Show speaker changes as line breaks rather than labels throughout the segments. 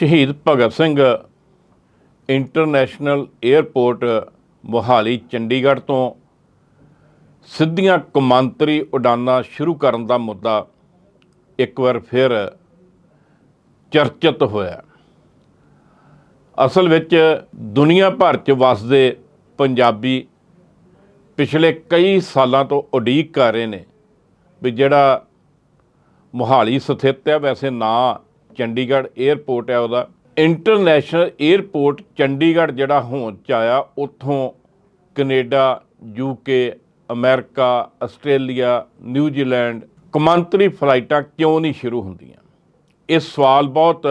ਸ਼ਹੀਦ Bhagat Singh international airport Mohali, Chandigarh ਤੋਂ ਸਿੱਧੀਆਂ ਕੌਮਾਂਤਰੀ ਉਡਾਨਾਂ ਸ਼ੁਰੂ ਕਰਨ ਦਾ ਮੁੱਦਾ ਇੱਕ ਵਾਰ ਫਿਰ ਚਰਚਿਤ ਹੋਇਆ। ਅਸਲ ਵਿੱਚ ਦੁਨੀਆ ਭਰ 'ਚ ਵਸਦੇ ਪੰਜਾਬੀ ਪਿਛਲੇ ਕਈ ਸਾਲਾਂ ਤੋਂ ਉਡੀਕ ਕਰ ਰਹੇ ਨੇ ਵੀ ਜਿਹੜਾ ਮੋਹਾਲੀ ਸਥਿਤ ਹੈ, ਵੈਸੇ ਨਾਂ ਚੰਡੀਗੜ੍ਹ 에ਅਰਪੋਰਟ ਹੈ ਉਹਦਾ। ਇੰਟਰਨੈਸ਼ਨਲ 에ਅਰਪੋਰਟ ਚੰਡੀਗੜ੍ਹ ਜਿਹੜਾ ਹੋਂਦ ਚ ਆਇਆ, ਉੱਥੋਂ Canada UK America, Australia New Zealand ਕਮਾਂਤਰੀ ਫਲਾਈਟਾਂ ਕਿਉਂ ਨਹੀਂ ਸ਼ੁਰੂ ਹੁੰਦੀਆਂ? ਇਹ ਸਵਾਲ ਬਹੁਤ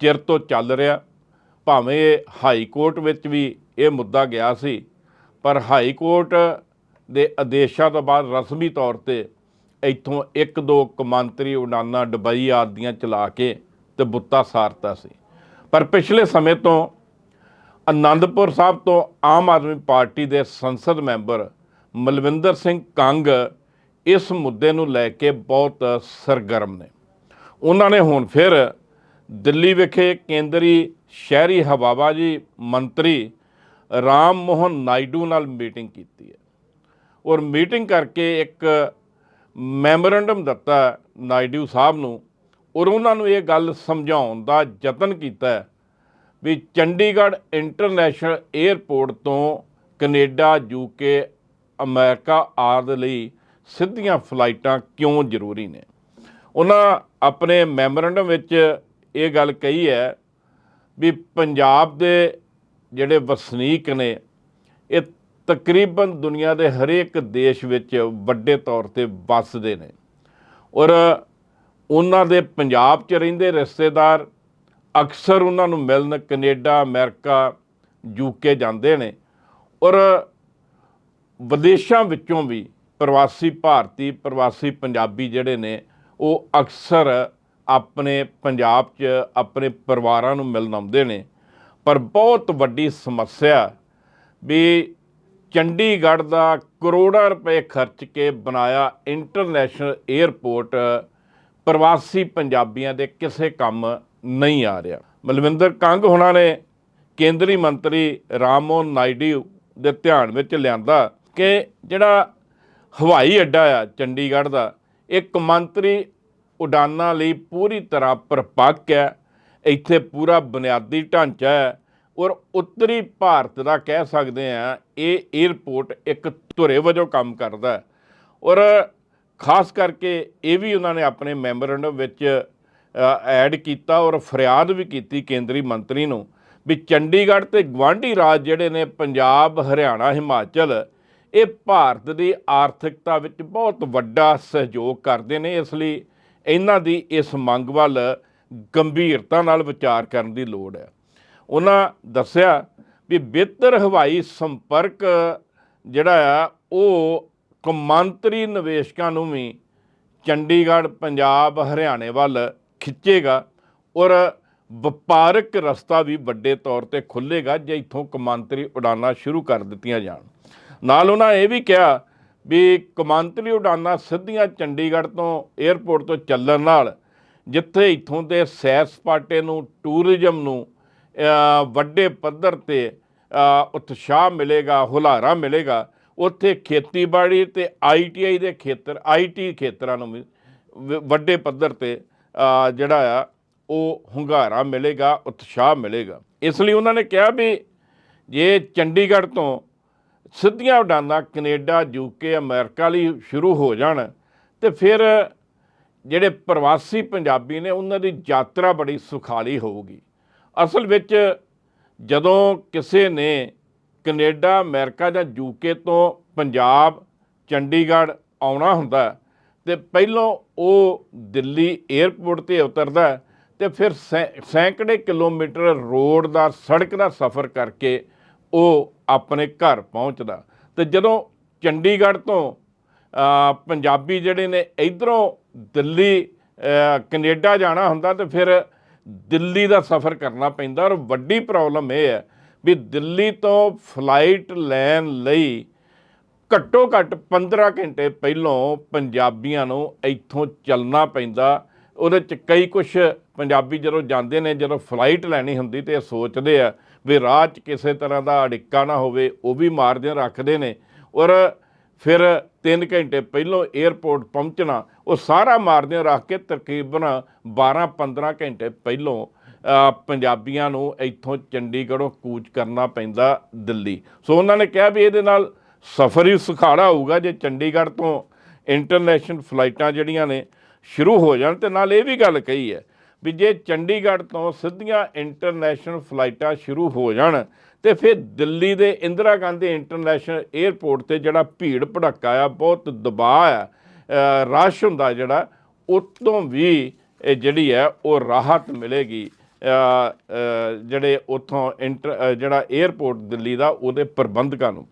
ਚਿਰ ਤੋਂ ਚੱਲ ਰਿਹਾ। ਭਾਵੇਂ ਹਾਈ ਕੋਰਟ ਵਿੱਚ ਵੀ ਇਹ ਮੁੱਦਾ ਗਿਆ ਸੀ, ਪਰ ਹਾਈ ਕੋਰਟ ਦੇ ਆਦੇਸ਼ਾਂ ਤੋਂ ਬਾਅਦ ਰਸਮੀ ਤੌਰ ਤੇ ਇੱਥੋਂ ਇੱਕ ਦੋ ਕਮਾਂਤਰੀ ਉਡਾਨਾਂ ਡੁਬਈ ਆਦੀਆਂ ਚਲਾ ਕੇ ਤੇ ਬੁੱਤਾ ਸਾਰਤਾ ਸੀ। ਪਰ ਪਿਛਲੇ ਸਮੇਂ ਤੋਂ ਆਨੰਦਪੁਰ ਸਾਹਿਬ ਤੋਂ ਆਮ ਆਦਮੀ ਪਾਰਟੀ ਦੇ ਸੰਸਦ ਮੈਂਬਰ ਮਲਵਿੰਦਰ ਸਿੰਘ ਕੰਗ ਇਸ ਮੁੱਦੇ ਨੂੰ ਲੈ ਕੇ ਬਹੁਤ ਸਰਗਰਮ ਨੇ। ਉਹਨਾਂ ਨੇ ਹੁਣ ਫਿਰ ਦਿੱਲੀ ਵਿਖੇ ਕੇਂਦਰੀ ਸ਼ਹਿਰੀ ਹਵਾਬਾਜੀ ਮੰਤਰੀ ਰਾਮ ਮੋਹਨ ਨਾਇਡੂ ਨਾਲ ਮੀਟਿੰਗ ਕੀਤੀ ਹੈ। ਔਰ ਮੀਟਿੰਗ ਕਰਕੇ ਇੱਕ ਮੈਮੋਰੈਂਡਮ ਦਿੱਤਾ ਨਾਇਡੂ ਸਾਹਿਬ ਨੂੰ ਔਰ ਉਹਨਾਂ ਨੂੰ ਇਹ ਗੱਲ ਸਮਝਾਉਣ ਦਾ ਯਤਨ ਕੀਤਾ ਵੀ ਚੰਡੀਗੜ੍ਹ ਇੰਟਰਨੈਸ਼ਨਲ 에ਅਰਪੋਰਟ ਤੋਂ ਕੈਨੇਡਾ ਯੂਕੇ ਅਮਰੀਕਾ ਆਦਿ ਲਈ ਸਿੱਧੀਆਂ ਫਲਾਈਟਾਂ ਕਿਉਂ ਜ਼ਰੂਰੀ ਨੇ? ਉਹਨਾਂ ਆਪਣੇ ਮੈਮੋਰੈਂਡਮ ਵਿੱਚ ਇਹ ਗੱਲ ਕਹੀ ਹੈ ਵੀ ਪੰਜਾਬ ਦੇ ਜਿਹੜੇ ਵਸਨੀਕ ਨੇ, ਇਹ ਤਕਰੀਬਨ ਦੁਨੀਆ ਦੇ ਹਰੇਕ ਦੇਸ਼ ਵਿੱਚ ਵੱਡੇ ਤੌਰ ਤੇ ਵੱਸਦੇ ਨੇ। ਔਰ ਉਹਨਾਂ ਦੇ ਪੰਜਾਬ 'ਚ ਰਹਿੰਦੇ ਰਿਸ਼ਤੇਦਾਰ ਅਕਸਰ ਉਹਨਾਂ ਨੂੰ ਮਿਲਣ ਕੈਨੇਡਾ, ਅਮਰੀਕਾ ਯੂਕੇ ਜਾਂਦੇ ਨੇ। ਔਰ ਵਿਦੇਸ਼ਾਂ ਵਿੱਚੋਂ ਵੀ ਪ੍ਰਵਾਸੀ ਭਾਰਤੀ, ਪ੍ਰਵਾਸੀ ਪੰਜਾਬੀ ਜਿਹੜੇ ਨੇ, ਉਹ ਅਕਸਰ ਆਪਣੇ ਪੰਜਾਬ 'ਚ, ਆਪਣੇ ਪਰਿਵਾਰਾਂ ਨੂੰ ਮਿਲਣ ਆਉਂਦੇ ਨੇ। ਪਰ ਬਹੁਤ ਵੱਡੀ ਸਮੱਸਿਆ ਵੀ ਚੰਡੀਗੜ੍ਹ ਦਾ ਕਰੋੜਾਂ ਰੁਪਏ ਖਰਚ ਕੇ ਬਣਾਇਆ ਇੰਟਰਨੈਸ਼ਨਲ 에ਅਰਪੋਰਟ ਪ੍ਰਵਾਸੀ ਪੰਜਾਬੀਆਂ ਦੇ ਕਿਸੇ ਕੰਮ ਨਹੀਂ ਆ ਰਿਹਾ। ਮਲਵਿੰਦਰ ਕੰਗ ਹੁਣਾਂ ਨੇ ਕੇਂਦਰੀ ਮੰਤਰੀ ਰਾਮਮੋਹਨ ਨਾਇਡੂ ਦੇ ਧਿਆਨ ਵਿੱਚ ਲਿਆਂਦਾ ਕਿ ਜਿਹੜਾ ਹਵਾਈ ਅੱਡਾ ਆ ਚੰਡੀਗੜ੍ਹ ਦਾ, ਇਹ ਕੌਮਾਂਤਰੀ ਉਡਾਨਾਂ ਲਈ ਪੂਰੀ ਤਰ੍ਹਾਂ ਪਰਪੱਕ ਹੈ। ਇੱਥੇ ਪੂਰਾ ਬੁਨਿਆਦੀ ਢਾਂਚਾ ਹੈ। ਔਰ ਉੱਤਰੀ ਭਾਰਤ ਦਾ ਕਹਿ ਸਕਦੇ ਆ ਇਹ 에ਅਰਪੋਰਟ ਇੱਕ ਧੁਰੇ ਵਜੋਂ ਕੰਮ ਕਰਦਾ ਔਰ ਖਾਸ ਕਰਕੇ ਇਹ ਵੀ ਉਹਨਾਂ ਨੇ ਆਪਣੇ ਮੈਮੋਰੈਂਡਮ ਵਿੱਚ ਐਡ ਕੀਤਾ ਔਰ ਫਰਿਆਦ ਵੀ ਕੀਤੀ ਕੇਂਦਰੀ ਮੰਤਰੀ ਨੂੰ ਵੀ ਚੰਡੀਗੜ੍ਹ ਤੇ ਗਵਾਂਢੀ ਰਾਜ ਜਿਹੜੇ ਨੇ ਪੰਜਾਬ, ਹਰਿਆਣਾ, ਹਿਮਾਚਲ, ਇਹ ਭਾਰਤ ਦੀ ਆਰਥਿਕਤਾ ਵਿੱਚ ਬਹੁਤ ਵੱਡਾ ਸਹਿਯੋਗ ਕਰਦੇ ਨੇ। ਇਸ ਲਈ ਇਹਨਾਂ ਦੀ ਇਸ ਮੰਗ ਵੱਲ ਗੰਭੀਰਤਾ ਨਾਲ ਵਿਚਾਰ ਕਰਨ ਦੀ ਲੋੜ ਹੈ। ਉਹਨਾਂ ਦੱਸਿਆ ਵੀ ਬਿਹਤਰ ਹਵਾਈ ਸੰਪਰਕ ਜਿਹੜਾ ਆ, ਉਹ ਕੌਮਾਂਤਰੀ ਨਿਵੇਸ਼ਕਾਂ ਨੂੰ ਵੀ ਚੰਡੀਗੜ੍ਹ, ਪੰਜਾਬ, ਹਰਿਆਣੇ ਵੱਲ ਖਿੱਚੇਗਾ ਔਰ ਵਪਾਰਕ ਰਸਤਾ ਵੀ ਵੱਡੇ ਤੌਰ ਤੇ ਖੁੱਲੇਗਾ ਜੇ ਇੱਥੋਂ ਕੌਮਾਂਤਰੀ ਉਡਾਨਾਂ ਸ਼ੁਰੂ ਕਰ ਦਿੱਤੀਆਂ ਜਾਣ। ਨਾਲ ਉਹਨਾਂ ਇਹ ਵੀ ਕਿਹਾ ਵੀ ਕੌਮਾਂਤਰੀ ਉਡਾਨਾਂ ਸਿੱਧੀਆਂ ਚੰਡੀਗੜ੍ਹ ਤੋਂ 에ਅਰਪੋਰਟ ਤੋਂ ਚੱਲਣ ਨਾਲ, ਜਿੱਥੇ ਇੱਥੋਂ ਦੇ ਸੈਰ ਸਪਾਟੇ ਨੂੰ, ਟੂਰਿਜ਼ਮ ਨੂੰ ਵੱਡੇ ਪੱਧਰ ਤੇ ਉਤਸ਼ਾਹ ਮਿਲੇਗਾ, ਹੁਲਾਰਾ ਮਿਲੇਗਾ। ਉੱਥੇ ਖੇਤੀਬਾੜੀ ਤੇ ਆਈਟੀਆਈ ਦੇ ਖੇਤਰ ਆਈਟੀ ਖੇਤਰਾਂ ਨੂੰ ਵੀ ਵੱਡੇ ਪੱਧਰ ਤੇ ਜਿਹੜਾ ਆ, ਉਹ ਹੁੰਗਾਰਾ ਮਿਲੇਗਾ ਉਤਸ਼ਾਹ ਮਿਲੇਗਾ। ਇਸ ਲਈ ਉਹਨਾਂ ਨੇ ਕਿਹਾ ਵੀ ਜੇ ਚੰਡੀਗੜ੍ਹ ਤੋਂ ਸਿੱਧੀਆਂ ਉਡਾਨਾਂ ਕੈਨੇਡਾ ਯੂਕੇ ਅਮਰੀਕਾ ਲਈ ਸ਼ੁਰੂ ਹੋ ਜਾਣ, ਤੇ ਫਿਰ ਜਿਹੜੇ ਪ੍ਰਵਾਸੀ ਪੰਜਾਬੀ ਨੇ, ਉਹਨਾਂ ਦੀ ਯਾਤਰਾ ਬੜੀ ਸੁਖਾਲੀ ਹੋਊਗੀ। ਅਸਲ ਵਿੱਚ ਜਦੋਂ ਕਿਸੇ ਨੇ ਕੈਨੇਡਾ ਅਮਰੀਕਾ ਜਾਂ ਯੂਕੇ ਤੋਂ ਪੰਜਾਬ ਚੰਡੀਗੜ੍ਹ ਆਉਣਾ ਹੁੰਦਾ ਹੈ, ਤੇ ਪਹਿਲੋਂ ਉਹ ਦਿੱਲੀ 에ਅਰਪੋਰਟ ਤੇ ਉਤਰਦਾ ਹੈ ਤੇ ਫਿਰ ਸੈਂ- ਸੈਂਕੜੇ ਕਿਲੋਮੀਟਰ ਰੋਡ ਦਾ ਸੜਕ ਦਾ ਸਫ਼ਰ ਕਰਕੇ ਉਹ ਆਪਣੇ ਘਰ ਪਹੁੰਚਦਾ ਤੇ ਜਦੋਂ ਚੰਡੀਗੜ੍ਹ ਤੋਂ ਪੰਜਾਬੀ ਜਿਹੜੇ ਨੇ ਇਧਰੋਂ ਦਿੱਲੀ ਅ, ਕੈਨੇਡਾ ਜਾਣਾ ਹੁੰਦਾ ਤੇ ਫਿਰ ਦਿੱਲੀ ਦਾ ਸਫ਼ਰ ਕਰਨਾ ਪੈਂਦਾ ਔਰ ਵੱਡੀ ਪ੍ਰੋਬਲਮ ਇਹ ਹੈ ਵੀ ਦਿੱਲੀ ਤੋਂ ਫਲਾਈਟ ਲੈਣ ਲਈ ਘੱਟੋ ਘੱਟ 15 ਘੰਟੇ ਪਹਿਲੋਂ ਪੰਜਾਬੀਆਂ ਨੂੰ ਇੱਥੋਂ ਚੱਲਣਾ ਪੈਂਦਾ। ਉਹਦੇ ਚ ਕਈ ਕੁਝ ਪੰਜਾਬੀ ਜਦੋਂ ਜਾਂਦੇ ਨੇ, ਜਦੋਂ ਫਲਾਈਟ ਲੈਣੀ ਹੁੰਦੀ ਤੇ ਇਹ ਸੋਚਦੇ ਆ ਵੀ ਰਾਹ 'ਚ ਕਿਸੇ ਤਰ੍ਹਾਂ ਦਾ ਅੜਿੱਕਾ ਨਾ ਹੋਵੇ, ਉਹ ਵੀ ਮਾਰਦੇ, ਰੱਖਦੇ ਨੇ। ਔਰ ਫਿਰ 3 ਘੰਟੇ ਪਹਿਲਾਂ 에ਅਰਪੋਰਟ ਪਹੁੰਚਣਾ, ਉਹ ਸਾਰਾ ਮਾਰਦੇ ਰੱਖ ਕੇ ਤਕਰੀਬਨ 12-15 ਘੰਟੇ ਪਹਿਲਾਂ ਪੰਜਾਬੀਆਂ ਨੂੰ ਇੱਥੋਂ ਚੰਡੀਗੜ੍ਹੋਂ ਕੂਚ ਕਰਨਾ ਪੈਂਦਾ ਦਿੱਲੀ। ਸੋ ਉਹਨਾਂ ਨੇ ਕਿਹਾ ਵੀ ਇਹਦੇ ਨਾਲ ਸਫ਼ਰ ਹੀ ਸੁਖਾਲਾ ਹੋਊਗਾ, ਜੇ ਚੰਡੀਗੜ੍ਹ ਤੋਂ ਇੰਟਰਨੈਸ਼ਨਲ ਫਲਾਈਟਾਂ ਜਿਹੜੀਆਂ ਨੇ ਸ਼ੁਰੂ ਹੋ ਜਾਣ, ਤੇ ਨਾਲ ਇਹ ਵੀ ਗੱਲ ਕਹੀ ਹੈ ਵੀ ਜੇ ਚੰਡੀਗੜ੍ਹ ਤੋਂ ਸਿੱਧੀਆਂ ਇੰਟਰਨੈਸ਼ਨਲ ਫਲਾਈਟਾਂ ਸ਼ੁਰੂ ਹੋ ਜਾਣ ਤੇ ਫਿਰ ਦਿੱਲੀ ਦੇ ਇੰਦਰਾ ਗਾਂਧੀ ਇੰਟਰਨੈਸ਼ਨਲ 에ਅਰਪੋਰਟ ਤੇ ਜਿਹੜਾ ਭੀੜ ਭੜੱਕਾ ਆ, ਬਹੁਤ ਦਬਾਅ ਆ ਰਸ਼ ਹੁੰਦਾ ਜਿਹੜਾ, ਉਤੋਂ ਵੀ ਇਹ ਜਿਹੜੀ ਹੈ ਉਹ ਰਾਹਤ ਮਿਲੇਗੀ ਜਿਹੜੇ ਉਥੋਂ ਇੰਟਰ ਜਿਹੜਾ 에ਅਰਪੋਰਟ ਦਿੱਲੀ ਦਾ ਉਹਦੇ ਪ੍ਰਬੰਧਕਾਂ ਨੂੰ।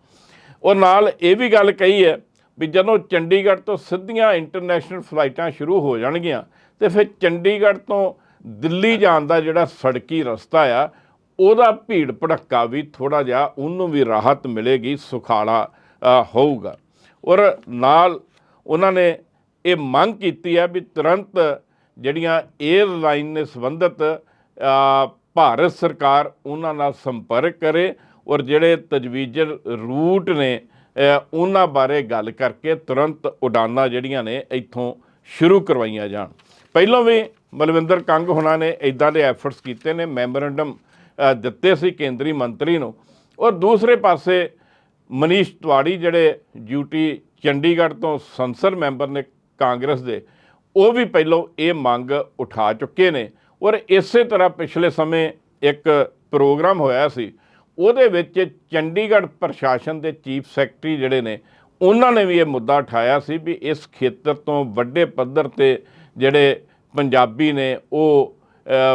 ਉਹ ਨਾਲ ਇਹ ਵੀ ਗੱਲ ਕਹੀ ਹੈ ਵੀ ਜਦੋਂ ਚੰਡੀਗੜ੍ਹ ਤੋਂ ਸਿੱਧੀਆਂ ਇੰਟਰਨੈਸ਼ਨਲ ਫਲਾਈਟਾਂ ਸ਼ੁਰੂ ਹੋ ਜਾਣਗੀਆਂ, ਤੇ ਫਿਰ ਚੰਡੀਗੜ੍ਹ ਤੋਂ ਦਿੱਲੀ ਜਾਣ ਦਾ ਜਿਹੜਾ ਸੜਕੀ ਰਸਤਾ ਆ ਉਹਦਾ ਭੀੜ ਭੜੱਕਾ ਵੀ ਥੋੜਾ ਜਿਹਾ, ਉਹਨੂੰ ਵੀ ਰਾਹਤ ਮਿਲੇਗੀ, ਸੁਖਾਲਾ ਹੋਊਗਾ। ਔਰ ਨਾਲ ਉਹਨਾਂ ਨੇ ਇਹ ਮੰਗ ਕੀਤੀ ਹੈ ਵੀ ਤੁਰੰਤ ਜਿਹੜੀਆਂ 에ਅਰਲਾਈਨ ਨੇ ਸੰਬੰਧਿਤ ਭਾਰਤ ਸਰਕਾਰ ਉਹਨਾਂ ਨਾਲ ਸੰਪਰਕ ਕਰੇ ਔਰ ਜਿਹੜੇ ਤਜਵੀਜ਼ਰ ਰੂਟ ਨੇ ਉਹਨਾਂ ਬਾਰੇ ਗੱਲ ਕਰਕੇ ਤੁਰੰਤ ਉਡਾਨਾਂ ਜਿਹੜੀਆਂ ਨੇ ਇੱਥੋਂ ਸ਼ੁਰੂ ਕਰਵਾਈਆਂ ਜਾਣ। ਪਹਿਲਾਂ ਵੀ ਮਲਵਿੰਦਰ ਕੰਗ ਹੁਣਾਂ ਨੇ ਇਦਾਂ ਦੇ ਐਫਰਟਸ ਕੀਤੇ ਨੇ ਮੈਮੋਰੈਂਡਮ ਦਿੱਤੇ ਸੀ ਕੇਂਦਰੀ ਮੰਤਰੀ ਨੂੰ। ਔਰ ਦੂਸਰੇ ਪਾਸੇ ਮਨੀਸ਼ ਤਿਵਾੜੀ ਜਿਹੜੇ ਡਿਊਟੀ ਚੰਡੀਗੜ੍ਹ ਤੋਂ ਸੰਸਦ ਮੈਂਬਰ ਨੇ ਕਾਂਗਰਸ ਦੇ, ਉਹ ਵੀ ਪਹਿਲਾਂ ਇਹ ਮੰਗ ਉਠਾ ਚੁੱਕੇ ਨੇ। ਔਰ ਇਸੇ ਤਰ੍ਹਾਂ ਪਿਛਲੇ ਸਮੇਂ ਇੱਕ ਪ੍ਰੋਗਰਾਮ ਹੋਇਆ ਸੀ, ਉਹਦੇ ਵਿੱਚ ਚੰਡੀਗੜ੍ਹ ਪ੍ਰਸ਼ਾਸਨ ਦੇ ਚੀਫ ਸੈਕਟਰੀ ਜਿਹੜੇ ਨੇ, ਉਹਨਾਂ ਨੇ ਵੀ ਇਹ ਮੁੱਦਾ ਉਠਾਇਆ ਸੀ ਵੀ ਇਸ ਖੇਤਰ ਤੋਂ ਵੱਡੇ ਪੱਧਰ ਤੇ ਜਿਹੜੇ ਪੰਜਾਬੀ ਨੇ, ਉਹ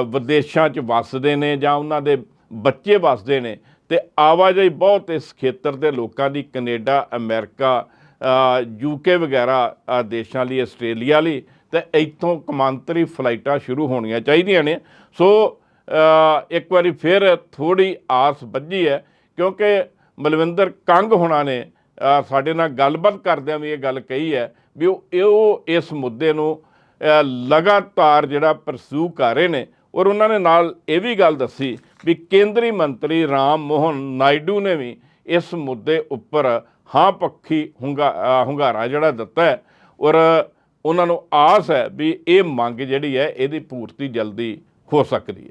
ਵਿਦੇਸ਼ਾਂ 'ਚ ਵੱਸਦੇ ਨੇ ਜਾਂ ਉਹਨਾਂ ਦੇ ਬੱਚੇ ਵੱਸਦੇ ਨੇ ਤੇ ਆਵਾਜਾਈ ਬਹੁਤ ਇਸ ਖੇਤਰ ਦੇ ਲੋਕਾਂ ਦੀ ਕੈਨੇਡਾ, ਅਮਰੀਕਾ ਯੂਕੇ ਵਗੈਰਾ ਦੇਸ਼ਾਂ ਲਈ, ਆਸਟ੍ਰੇਲੀਆ ਲਈ ਤੇ ਇੱਥੋਂ ਕਮਾਂਤਰੀ ਫਲਾਈਟਾਂ ਸ਼ੁਰੂ ਹੋਣੀਆਂ ਚਾਹੀਦੀਆਂ ਨੇ। ਸੋ ਇੱਕ ਵਾਰੀ ਫਿਰ ਥੋੜੀ ਆਸ ਵੱਜੀ ਹੈ ਕਿਉਂਕਿ ਮਲਵਿੰਦਰ ਕੰਗ ਹੋਣਾ ਨੇ ਸਾਡੇ ਨਾਲ ਗੱਲਬਾਤ ਕਰਦਿਆਂ ਵੀ ਇਹ ਗੱਲ ਕਹੀ ਹੈ ਵੀ ਉਹ ਇਹ ਉਹ ਇਸ ਮੁੱਦੇ ਨੂੰ ਲਗਾਤਾਰ ਜਿਹੜਾ ਪਰਸੂ ਕਰ ਰਹੇ ਨੇ, ਔਰ ਉਹਨਾਂ ਨੇ ਨਾਲ ਇਹ ਵੀ ਗੱਲ ਦੱਸੀ ਵੀ ਕੇਂਦਰੀ ਮੰਤਰੀ ਰਾਮ ਮੋਹਨ ਨਾਇਡੂ ਨੇ ਵੀ ਇਸ ਮੁੱਦੇ ਉੱਪਰ ਹਾਂ ਪੱਖੀ ਹੁੰਗਾ ਹੁੰਗਾਰਾ ਜਿਹੜਾ ਦਿੱਤਾ ਹੈ, ਔਰ ਉਹਨਾਂ ਨੂੰ ਆਸ ਹੈ ਵੀ ਇਹ ਮੰਗ ਜਿਹੜੀ ਹੈ, ਇਹਦੀ ਪੂਰਤੀ ਜਲਦੀ ਹੋ ਸਕਦੀ ਹੈ।